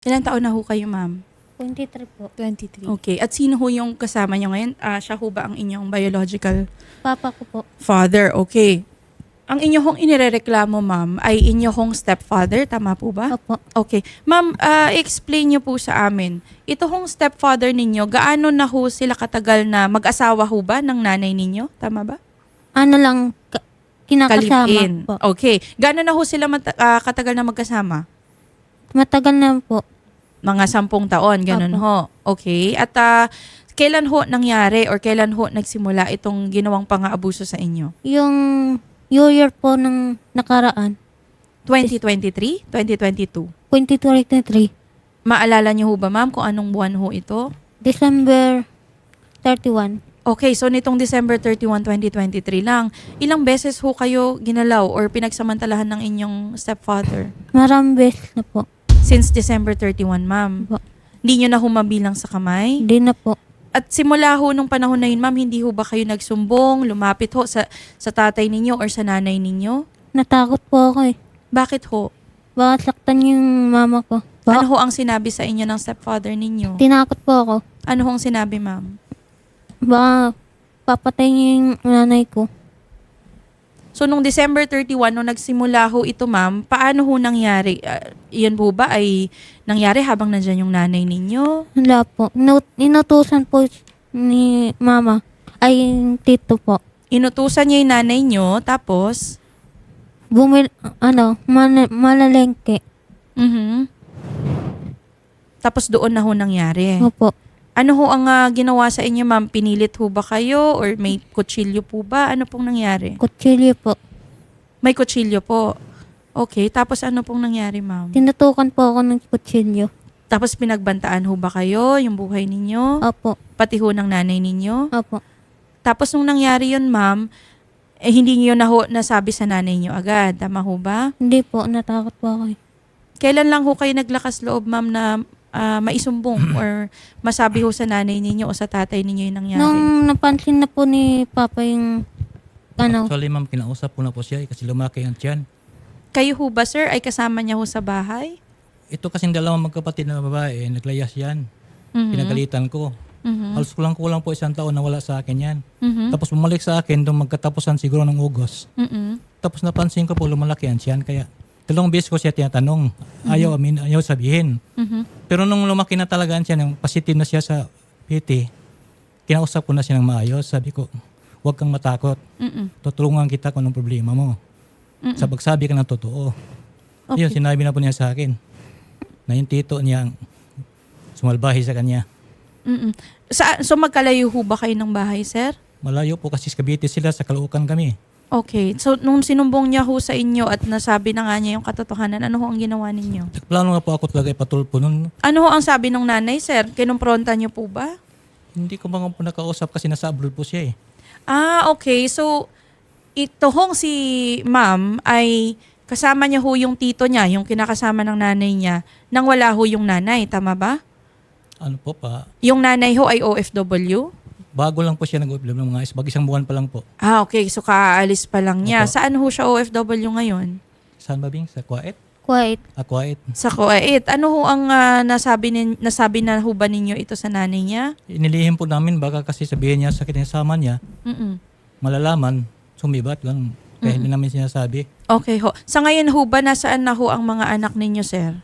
Ilan taon na ho kayo, ma'am? 23 po. 23. Okay. At sino ho yung kasama niyo ngayon? Ah, siya ho ba ang inyong biological Papa ko po. father? Okay. Ang inyo hong inirereklamo, ma'am, ay inyo hong stepfather. Tama po ba? Opo. Okay. Ma'am, ah, explain niyo po sa amin. Ito hong stepfather ninyo, gaano na ho sila katagal na mag-asawa ho ba ng nanay ninyo? Tama ba? Ano lang, ka- kinakasama Kalipin. po. Okay. Gaano na ho sila mata- ah, katagal na magkasama? Matagal na po. Mga sampung taon, ganun Opo. ho. Okay. At ah, kailan ho nangyari or kailan ho nagsimula itong ginawang pang-aabuso sa inyo? Yung New Year po ng nakaraan, 2023? 2022? 2023, Maalala niyo ho ba ma'am kung anong buwan ho ito? December 31. Okay, so nitong December 31, 2023 lang, ilang beses ho kayo ginalaw or pinagsamantalahan ng inyong stepfather? Maraming beses na po. Since December 31, ma'am. Hindi nyo na humabilang sa kamay? Hindi na po. At simula ho nung panahon na yun, ma'am, hindi ho ba kayo nagsumbong, lumapit ho sa, sa tatay ninyo or sa nanay ninyo? Natakot po ako eh. Bakit ho? Baka saktan yung mama ko. Baka Ano ho ang sinabi sa inyo ng stepfather ninyo? tinakot po ako. Ano ho ang sinabi, ma'am? Baka papatay niya yung nanay ko. So, nung December 31, nung nagsimula ho ito, ma'am, paano ho nangyari? Ah, yan po ba ay nangyari habang nandyan yung nanay ninyo? Wala po. Inu- inutusan po ni mama. Ay, tito po. Inutusan niya yung nanay nyo, tapos, Bumil, ano, man- malalengke. mhm tapos doon na ho nangyari. Opo. Ano ho ang ah, ginawa sa inyo, ma'am? Pinilit ho ba kayo or may kutsilyo po ba? Ano pong nangyari? Kutsilyo po. May kutsilyo po. Okay, tapos ano pong nangyari, ma'am? Tinutukan po ako ng kutsilyo. Tapos pinagbantaan ho ba kayo, yung buhay ninyo? Opo. Pati ho ng nanay ninyo? Opo. Tapos nung nangyari yun, ma'am, eh, hindi niyo na ho nasabi sa nanay niyo agad. Tama ho ba? Hindi po. Natakot po ako eh. Kailan lang ho kayo naglakas loob, ma'am, na ah, maisumbong or masabi ho sa nanay ninyo o sa tatay ninyo yung nangyari? Nung napansin na po ni Papa yung ano, Actually, ma'am, kinausap ko na po siya eh, kasi lumaki ang tiyan. Kayo ho ba, sir, ay kasama niya ho sa bahay? Ito kasing dalawang magkapatid na babae, eh, naglayas yan. Mhm. Pinagalitan ko. Mhm. Halos kulang-kulang po isang taon na wala sa akin yan. Mhm. Tapos bumalik sa akin, nung magkatapusan siguro ng Ugos. Mhm. Tapos napansin ko po lumalaki ang tiyan. Kaya dalawang beses ko siya tinatanong. Ayaw, amin, ayaw sabihin. Mhm. Pero nung lumaki na talaga ang tiyan, yung positive na siya sa PT, kinausap ko na siya ng maayos. Sabi ko, huwag kang matakot. Mhm. Tutulungan kita kung anong problema mo. Mhm. Sa pagsabi ka ng totoo. Okay. Yun, sinabi na po niya sa akin na yung tito niya ang sumalbahi sa kanya. Mhm. Sa, so magkalayo ho ba kayo ng bahay, sir? Malayo po kasi sa Cavite sila, sa Caloocan kami. Okay. So, nung sinumbong niya ho sa inyo at nasabi na nga niya yung katotohanan, ano ho ang ginawa ninyo? Plano nga po ako talaga ipatulpo nun. Ano ho ang sabi ng nanay, sir? Kinumpronta niyo po ba? Hindi ko mga po nakausap kasi nasa abroad po siya eh. Ah, okay. So, ito hong si ma'am ay kasama niya ho yung tito niya, yung kinakasama ng nanay niya, nang wala ho yung nanay. Tama ba? Ano po pa, Yung nanay ho ay OFW? Bago lang po siya nag-OFW ng mga isbag, isang buwan pa lang po. Ah, okay. So, kaalis pa lang niya. Opo. Saan ho siya OFW ngayon? Saan ba Bing? Sa Kuwait? quiet. Ah, Kuwait. Sa Kuwait. Ano ho ang ah, nasabi, nin, nasabi na ho ba ninyo ito sa nanay niya? Inilihim po namin baka kasi sabihin niya sa kinasama niya, Mm-mm. malalaman, sumibat, ganun. Kaya hindi namin sinasabi. Okay ho. Sa ngayon ho ba, nasaan na ho ang mga anak ninyo, sir?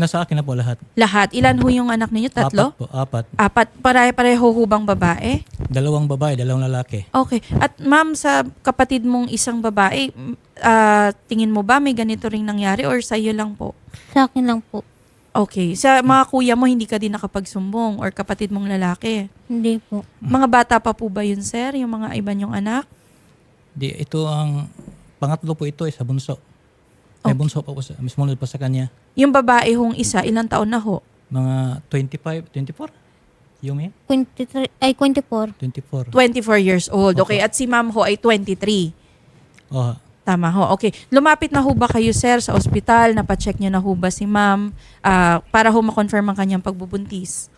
Nasa akin na po lahat. Lahat. Ilan ho yung anak ninyo? Tatlo? Apat po, apat. Apat. Pare-pareho ho bang babae? Dalawang babae, dalawang lalaki. Okay. At ma'am, sa kapatid mong isang babae, ah, tingin mo ba may ganito ring nangyari or sa iyo lang po? Sa akin lang po. Okay. Sa mga kuya mo, hindi ka din nakapagsumbong or kapatid mong lalaki? Hindi po. Mga bata pa po ba yun, sir? Yung mga iba niyong anak? Di, ito ang pangatlo po ito eh, sa bunso. May Okay. bunso pa po sa, mas munod pa sa kanya. Yung babae hong isa, ilang taon na ho? Mga 25, 24? Yung may? 23, ay 24. 24. 24 years old. Okay. Opo. At si ma'am ho ay 23. Oh, Tama ho. Okay. Lumapit na ho ba kayo, sir, sa ospital? Napacheck niyo na ho ba si ma'am ah, para ho makonfirm ang kanyang pagbubuntis?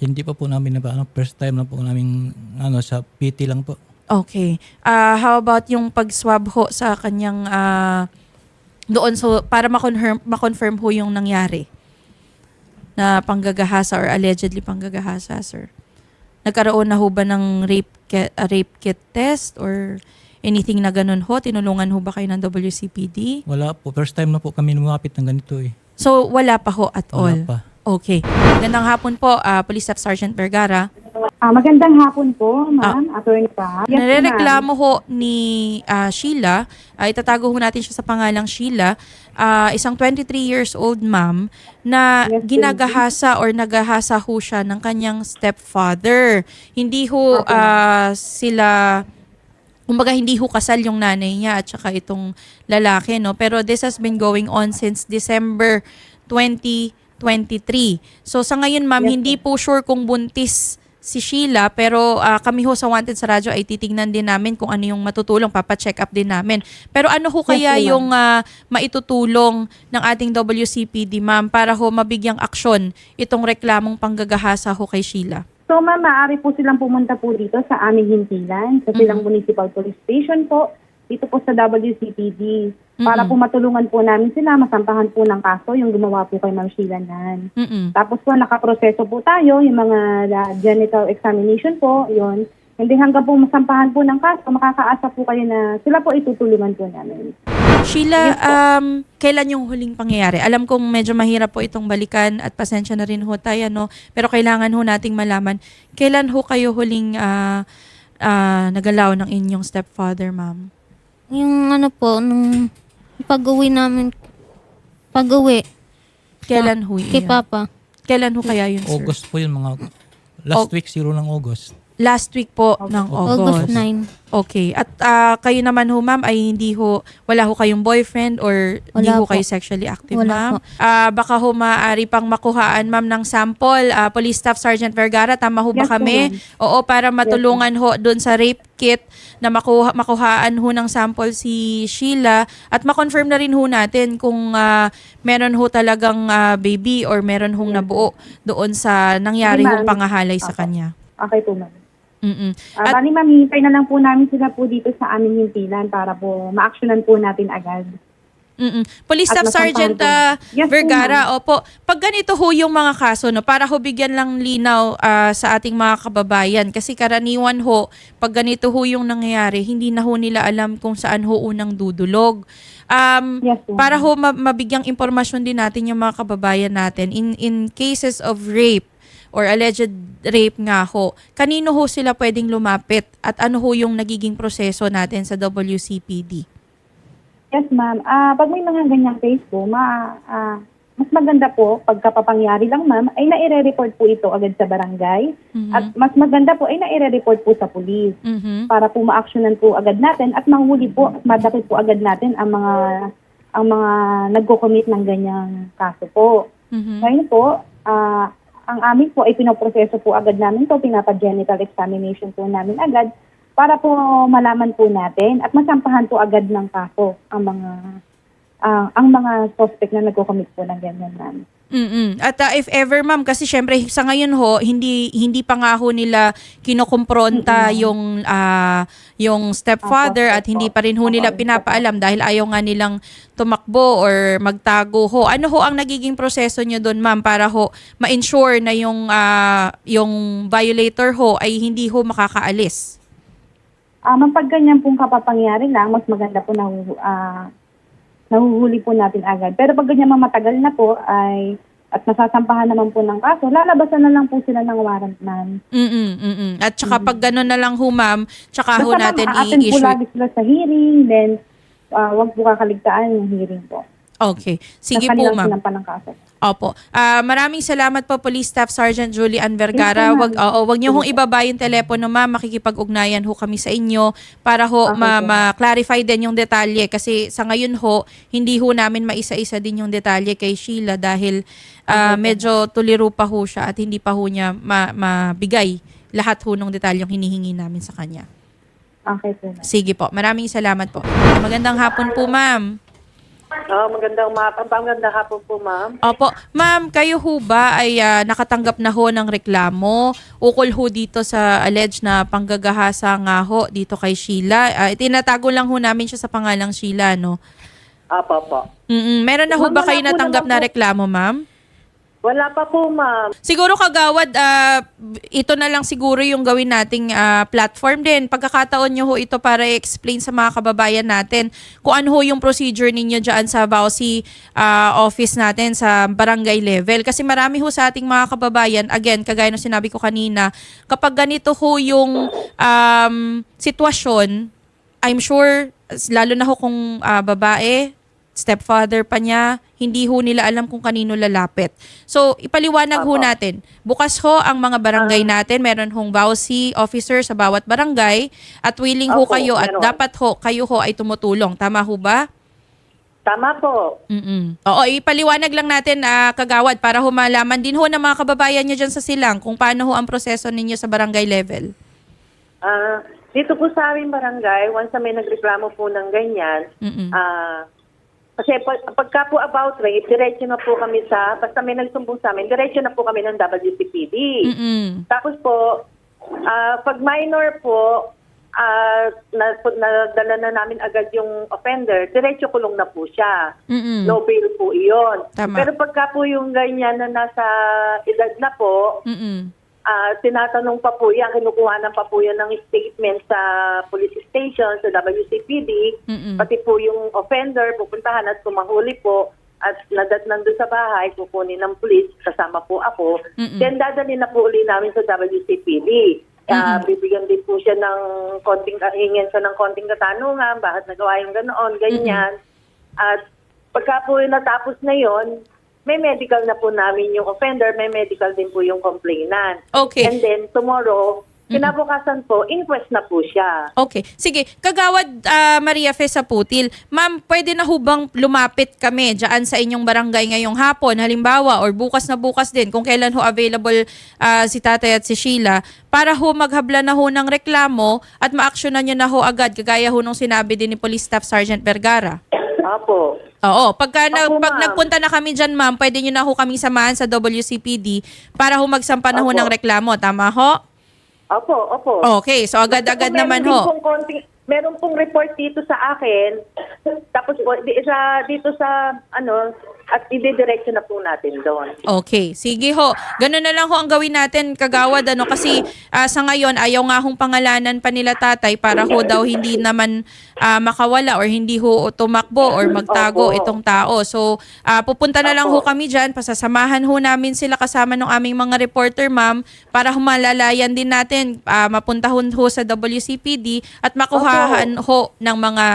hindi pa po namin na ano, first time lang po namin ano sa PT lang po. Okay. Ah, how about yung pag-swab ho sa kanyang ah, doon so para ma-confirm ma-confirm ho yung nangyari? na panggagahasa or allegedly panggagahasa, sir? Nagkaroon na ho ba ng rape kit, uh, rape kit test or anything na ganun ho? Tinulungan ho ba kayo ng WCPD? Wala po. First time na po kami lumapit ng ganito eh. So, wala pa ho at Wala all? pa. Okay. Magandang hapon po, ah, Police Staff Sergeant Vergara. Ah, magandang hapon po, ma'am. Attorney pa. Yes, Narereklamo ho ni ah, Sheila, ay itatago ho natin siya sa pangalang Sheila, ah, isang 23 years old ma'am na Yes, ginagahasa or nagahasa ho siya ng kanyang stepfather. Hindi ho ah, sila kumbaga hindi ho kasal yung nanay niya at saka itong lalaki no? Pero this has been going on since December 2023 so sa ngayon ma'am Yes, hindi po sure kung buntis si Sheila pero ah, kami ho sa Wanted sa radyo ay titignan din namin kung ano yung matutulong papa-check up din namin. Pero ano ho kaya ma'am. yung ah, maitutulong ng ating WCPD ma'am para ho mabigyang aksyon itong reklamong panggagahasa ho kay Sheila? So, ma'am, maaari po silang pumunta po dito sa aming hintilan, sa silang Municipal Police Station po, dito po sa WCPD, para po matulungan po namin sila, masampahan po ng kaso yung gumawa po kay Ma'am Sheila Nan. Mm-mm. Tapos po, nakaproseso po tayo, yung mga uh, genital examination po, yon Hindi hanggang po masampahan po ng kaso, makakaasa po kayo na sila po itutulungan po namin. Sheila, um, kailan yung huling pangyayari? Alam kong medyo mahirap po itong balikan at pasensya na rin ho tayo, no? Pero kailangan ho nating malaman, kailan ho kayo huling ah, ah, nagalaw ng inyong stepfather, ma'am? Yung ano po, nung pag-uwi namin, pag-uwi Kailan ho kay yun? Papa. Kailan ho kaya yun, sir? August po yun mga... Last week, zero ng August. Last week po ng August August. 9. Okay. At ah, kayo naman ho, ma'am, ay hindi ho, wala ho kayong boyfriend or hindi Wala ho po. kayo sexually active, Wala ma'am? po. Ah, baka ho maaari pang makuhaan, ma'am, ng sample. Ah, Police Staff Sergeant Vergara, tama ho ba Yes po, kami? ma'am. Oo, para matulungan ho doon sa rape kit na makuha, makuhaan ho ng sample si Sheila at makonfirm na rin ho natin kung ah, meron ho talagang ah, baby or meron hong nabuo doon sa nangyari Sige, hong ma'am. pangahalay sa Opo. kanya. Okay po, ma'am. Mm-mm. Uh, At- bali, ma'am, hihintay na lang po namin sila po dito sa aming hintilan para po ma-actionan po natin agad. Mm-mm. Police Staff Sergeant po. ah, Yes po, Vergara, opo. Pag ganito ho yung mga kaso, no, para ho bigyan lang linaw ah, sa ating mga kababayan. Kasi karaniwan ho, pag ganito ho yung nangyayari, hindi na ho nila alam kung saan ho unang dudulog. Um, Yes po. para ho ma- mabigyang impormasyon din natin yung mga kababayan natin in in cases of rape or alleged rape nga ho, kanino ho sila pwedeng lumapit at ano ho yung nagiging proseso natin sa WCPD? Yes, ma'am. Ah, pag may mga ganyang case po, ma, ah, mas maganda po, pagkapapangyari lang, ma'am, ay naire-report po ito agad sa barangay. Mhm. At mas maganda po ay naire-report po sa pulis Mhm. para po ma-actionan po agad natin at mahuli po at madakit po agad natin ang mga ang mga nagko-commit ng ganyang kaso po. Mhm. Ngayon po, ah, ang amin po ay pinoproseso po agad namin to, pinapa-genital examination po namin agad para po malaman po natin at masampahan po agad ng kaso ang mga ah, ang mga suspect na nagko-commit po ng ganyan, ma'am. Mm At uh, if ever ma'am kasi syempre sa ngayon ho hindi hindi pa nga ho nila kinokompronta yung ah, yung stepfather at hindi pa rin ho nila pinapaalam dahil ayaw nga nilang tumakbo or magtago ho. Ano ho ang nagiging proseso nyo doon ma'am para ho ma-ensure na yung ah, yung violator ho ay hindi ho makakaalis? Ah, ma'am, pag ganyan pong kapapangyari lang, mas maganda po na ah, nahuhuli po natin agad. Pero pag ganyan mga matagal na po ay at nasasampahan naman po ng kaso, lalabasan na lang po sila ng warrant, ma'am. Mm mm At saka pag gano'n na lang ho ma'am, tsaka ho Basta natin ma'am, a-attend po i-issue. lagi sila sa hearing, then ah, wag po kakaligtaan yung hearing po. Okay. Sige po ma'am. sinampan ng kaso. Opo. Ah, maraming salamat po Police Staff Sergeant Julian Vergara. Thank you, Wag oo, wag niyo hong ibaba yung telepono ma'am, makikipag-ugnayan ho kami sa inyo para ho Okay ma- po. ma-clarify din yung detalye kasi sa ngayon ho hindi ho namin maisa-isa din yung detalye kay Sheila dahil ah, medyo tuliro pa ho siya at hindi pa ho niya ma- mabigay lahat ho ng detalyeng hinihingi namin sa kanya. Okay po, ma'am. Sige po. Maraming salamat po. Magandang hapon po, ma'am. Ah, magandang umaga. Magandang hapon po, ma'am. Opo. Ma'am, kayo ho ba ay ah, nakatanggap na ho ng reklamo ukol ho dito sa alleged na panggagahasa nga ho dito kay Sheila? Ah, itinatago lang ho namin siya sa pangalang Sheila, no? Apo, po. Mm Meron na ho Ma'am, ba wala kayo po natanggap naman na po. reklamo, ma'am? Wala pa po, ma'am. Siguro kagawad, ah, ito na lang siguro yung gawin nating ah, platform din. Pagkakataon nyo ho ito para i-explain sa mga kababayan natin kung ano ho yung procedure ninyo dyan sa Bausi ah, office natin sa barangay level. Kasi marami ho sa ating mga kababayan, again, kagaya ng sinabi ko kanina, kapag ganito ho yung um, sitwasyon, I'm sure, lalo na ho kung ah, babae, stepfather pa niya, hindi ho nila alam kung kanino lalapit. So, ipaliwanag ho natin. Bukas ho ang mga barangay natin. Meron hong VAUSI officer sa bawat barangay at willing ho Opo, kayo at meron. dapat ho kayo ho ay tumutulong. Tama ho ba? Tama po. Mm-mm. Oo, ipaliwanag lang natin ah, kagawad para ho malaman din ho ng mga kababayan niyo dyan sa silang kung paano ho ang proseso ninyo sa barangay level. Ah, dito po sa aming barangay, once na may nagreklamo po ng ganyan, Mm-mm. ah, kasi pag, pagka po about rape, diretso na po kami sa, basta may nagsumbong sa amin, diretso na po kami ng WCPD. Mm-mm. Tapos po, ah, pag minor po, ah, na, nadala na namin agad yung offender, diretso kulong na po siya. Mm-mm. No bail po iyon. Tama. Pero pagka po yung ganyan na nasa edad na po, Mm-mm. Ah tinatanong pa po yan, kinukuhanan pa po yan ng statement sa police station, sa WCPD, Mm-mm. pati po yung offender, pupuntahan at kumahuli po at nadat nandun sa bahay, kukunin ng police, kasama po ako, Mm-mm. then dadalhin na po uli namin sa WCPD. Ah, bibigyan din po siya ng konting, hingin siya ng konting katanungan, bakit nagawa yung ganoon, ganyan. At pagka po natapos na yon may medical na po namin yung offender, may medical din po yung complainant. Okay. And then tomorrow, kinabukasan po, inquest na po siya. Okay. Sige, Kagawad ah, Maria Fe sa Putil. Ma'am, pwede na hubang lumapit kami dyan sa inyong barangay ngayong hapon, halimbawa, or bukas na bukas din, kung kailan ho available ah, si tatay at si Sheila, para ho maghabla na ho ng reklamo at ma-actionan nyo na ho agad, kagaya ho nung sinabi din ni Police Staff Sergeant Vergara. Opo. Oo, pagka na, Opo, pag ma'am. nagpunta na kami dyan, ma'am, pwede nyo na ho kaming samahan sa WCPD para ho magsampa na ho ng reklamo. Tama ho? Opo, opo. Okay, so agad-agad Meron naman din ho. pong konting- meron pong report dito sa akin. Tapos po, di, sa, dito sa, ano, at ididiretso na po natin doon. Okay, sige ho. Ganun na lang ho ang gawin natin, kagawad, ano, kasi ah, sa ngayon, ayaw nga hong pangalanan pa nila tatay para ho daw hindi naman ah, makawala or hindi ho tumakbo or magtago Opo. itong tao. So, ah, pupunta na lang ho Opo. kami dyan, pasasamahan ho namin sila kasama ng aming mga reporter, ma'am, para humalalayan din natin, ah, mapunta ho, ho sa WCPD at makuhahan ho ng mga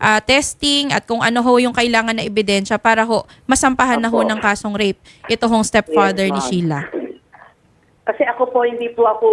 ah, testing at kung ano ho yung kailangan na ebidensya para ho masampahan na ho Opo. ng kasong rape ito hong stepfather Yes, ni ma'am. Sheila. Kasi ako po, hindi po ako,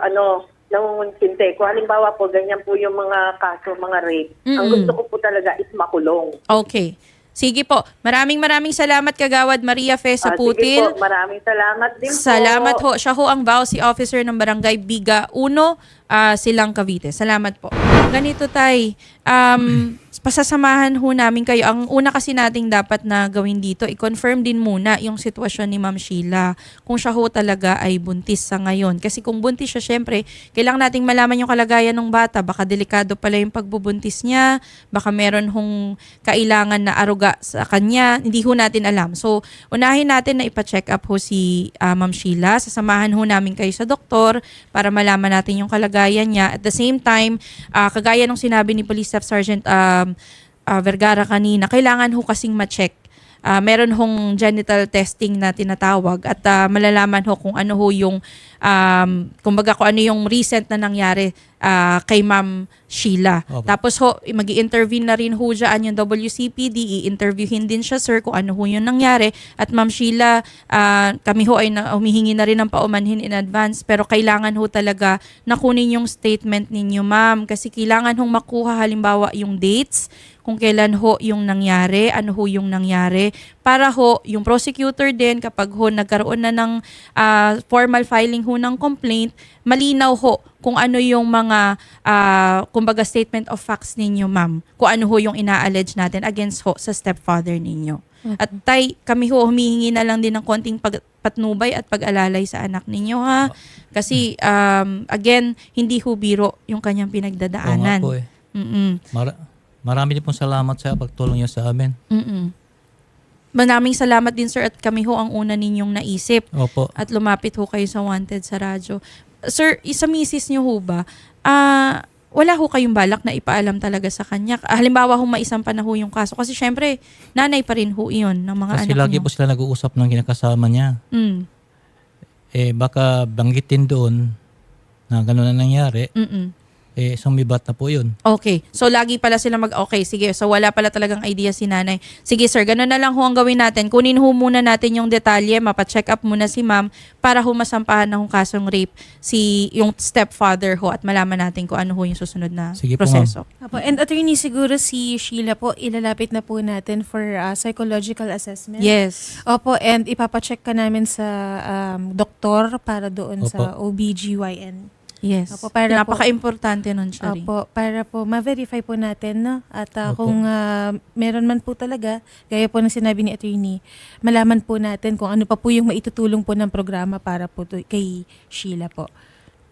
ano, nangungunsinte. Kung halimbawa po, ganyan po yung mga kaso, mga rape. Ang Mm-mm. gusto ko po talaga is makulong. Okay. Sige po. Maraming maraming salamat kagawad Maria Fe sa Ah, sige Putil. po, maraming salamat din po. Salamat ho. Siya ho ang VAUSI officer ng Barangay Biga 1, ah, Silang Cavite. Salamat po. Ganito tay, um, pasasamahan ho namin kayo. Ang una kasi nating dapat na gawin dito, i-confirm din muna yung sitwasyon ni Ma'am Sheila. Kung siya ho talaga ay buntis sa ngayon. Kasi kung buntis siya, syempre, kailangan nating malaman yung kalagayan ng bata. Baka delikado pala yung pagbubuntis niya. Baka meron hong kailangan na aruga sa kanya. Hindi ho natin alam. So, unahin natin na ipa-check up ho si ah, Ma'am Sheila. Sasamahan ho namin kayo sa doktor para malaman natin yung kalagayan niya. At the same time, ah, kagaya nung sinabi ni Police Staff Sergeant um, ah, Vergara kanina, kailangan ho kasing ma-check. Ah, meron hong genital testing na tinatawag at ah, malalaman ho kung ano ho yung um, kumbaga kung ano yung recent na nangyari ah, kay Ma'am Sheila. Opo. Tapos ho, mag intervene na rin ho dyan yung WCPD, i-interviewin din siya sir kung ano ho yung nangyari. At Ma'am Sheila, ah, kami ho ay na, humihingi na rin ng paumanhin in advance pero kailangan ho talaga na kunin yung statement ninyo ma'am kasi kailangan hong makuha halimbawa yung dates kung kailan ho yung nangyari, ano ho yung nangyari, para ho yung prosecutor din kapag ho nagkaroon na ng ah, formal filing ho ng complaint, malinaw ho kung ano yung mga ah, kumbaga statement of facts ninyo ma'am, kung ano ho yung ina-allege natin against ho sa stepfather ninyo. At tay, kami ho humihingi na lang din ng konting pag- patnubay at pag-alalay sa anak ninyo ha. Kasi um, again, hindi ho biro yung kanyang Oo nga pinagdadaanan. po eh. Mm-mm. Mara- marami din pong salamat sa pagtulong niyo sa amin. Mm-mm. Maraming salamat din sir at kami ho ang una ninyong naisip Opo. at lumapit ho kayo sa wanted sa radyo. Sir, isa misis niyo ho ba? Ah, wala ho kayong balak na ipaalam talaga sa kanya. Halimbawa ho maisampa na ho yung kaso kasi syempre nanay pa rin ho iyon ng mga Kasi anak lagi niyo. po sila nag-uusap ng kinakasama niya. Mm. Eh baka banggitin doon na gano'n na nangyari, Mm-mm. Eh sumibat na po yun. Okay. So, lagi pala sila mag, okay, sige. So, wala pala talagang idea si nanay. Sige, sir, ganun na lang ho ang gawin natin. Kunin ho muna natin yung detalye, mapacheck up muna si ma'am para ho masampahan na hong kasong rape si yung stepfather ho at malaman natin kung ano ho yung susunod na Sige po, proseso. Apo, and attorney, siguro si Sheila po, ilalapit na po natin for uh, psychological assessment. Yes. Opo, and ipapacheck ka namin sa um, doktor para doon Opo. sa OBGYN. Yes. Opo, para po- Napaka-importante nun, Shari. Opo, para po ma-verify po natin, no? At uh, Opo. kung uh, meron man po talaga, gaya po ng sinabi ni attorney, malaman po natin kung ano pa po yung maitutulong po ng programa para po to, kay Sheila po.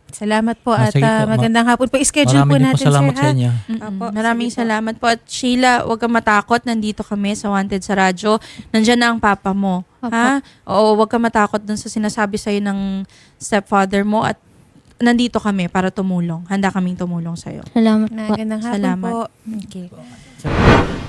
Salamat po Ah, at uh, po, ma- magandang hapon po. I-schedule Maraming po din po natin, salamat sir, sa inyo. Apo, Maraming sige salamat po. At Sheila, huwag kang matakot. Nandito kami sa Wanted sa Radyo. Nandyan na ang papa mo. Opo. Ha? Oo, huwag kang matakot dun sa sinasabi sa'yo ng stepfather mo at nandito kami para tumulong. Handa kaming tumulong sa'yo. Salamat po. Magandang hapon Salamat. po. Okay.